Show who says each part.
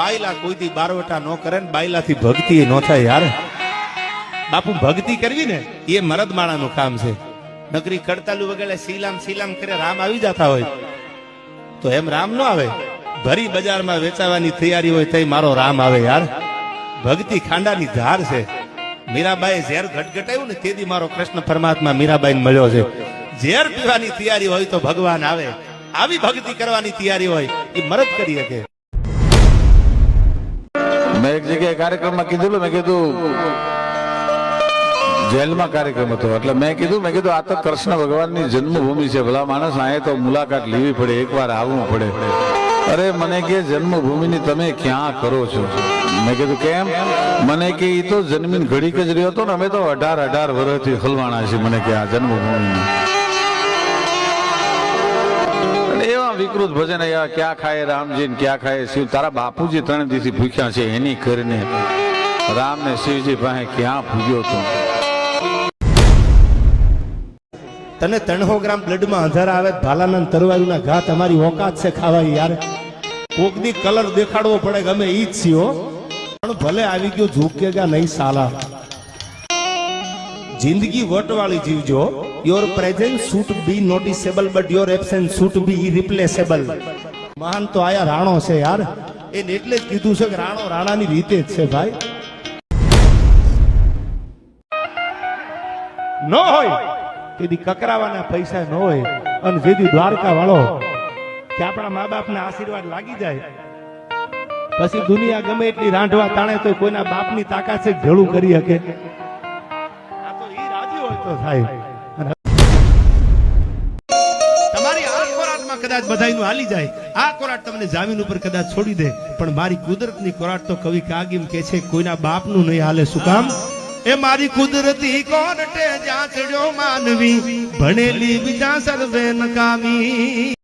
Speaker 1: બાયલા કોઈથી બારવટા ન કરે ને બાયલાથી ભક્તિ ન થાય યાર. બાપુ ભક્તિ કરવી ને એ મરદ માણાનું કામ છે. નકરી કડતાલુ વગેરે સીલામ સીલામ કરે, રામ આવી જતા હોય. તો એમ રામ ન આવે. ભરી બજારમાં વેચાવાની તૈયારી હોય તઈ મારો રામ આવે યાર. ભક્તિ ખાંડાની ધાર છે. મીરાબાઈ ઝેર ઘટઘટાયું ને તેથી મારો કૃષ્ણ પરમાત્મા મીરાબાઈને મળ્યો છે. ઝેર પીવાની તૈયારી હોય તો ભગવાન આવે. આવી ભક્તિ કરવાની તૈયારી હોય, એ મરદ કરી શકે.
Speaker 2: મેં એક જગ્યાએ કાર્યક્રમમાં કીધું મેં કીધું, જેલમાં કાર્યક્રમ હતો. એટલે મેં કીધું મેં કીધું, આ તો કૃષ્ણ ભગવાનની જન્મભૂમિ છે, ભલા માણસ અહીંયા તો મુલાકાત લેવી પડે, એકવાર આવવું પડે. અરે, મને કે, જન્મભૂમિની તમે ક્યાં કરો છો? મેં કીધું, કેમ? મને કે એ તો જન્મીન ઘડીક જ રહ્યો હતો ને, અમે તો અઢાર અઢાર વર્ષથી હલવાણા છીએ. મને કે, આ જન્મભૂમિની. વિકૃત ભજન અહીંયા ક્યાં ખાય રામજી ક્યાં ખાય શિવ? તારા બાપુજી ત્રણ દિવસથી ભૂખ્યા છે, એની કરીને રામ ને શિવજી પાસે ક્યાં ભૂગ્યો તું?
Speaker 1: તને ત્રણસો ગ્રામ બ્લડમાં અંધારા આવે ભાલાના તરવારીના ઘા તમારી ઓકાત છે ખાવાની યાર. કોકની કલર દેખાડવો પડે, ગમે ઈ જ છીએ પણ ભલે આવી ગયો, ઝૂકેગા નહીં સાલા. જિંદગી વટવાળી જીવજો. Your presence should be noticeable but your absence should be irreplaceable મહાન તો આયા રાણો છે યાર. એને એટલે જ કીધું છે કે રાણો રાણાની રીતે જ છે ભાઈ. ન હોય, તેથી કકરાવાના પૈસા ન હોય અને જેથી દ્વારકા વાળો કે આપણા મા બાપના આશીર્વાદ લાગી જાય. પછી દુનિયા ગમે એટલી રાંધવા તાણે તો કોઈના બાપની તાકાત છે ભેળું કરી શકે. આ તો એ રાજી હોય તો થાય. કદાચ બધાયનું હાલી જાય. આ કોરાટ તમને જામીન ઉપર કદાચ છોડી દે, પણ મારી કુદરતની કોરાટ તો કવિ કાગીમ કે છે, કોઈના બાપનું નહીં હાલે શું કામ? એ મારી કુદરતી કોરટે જાચડ્યો માનવી, ભણેલી બીજા સર્વે નકામી.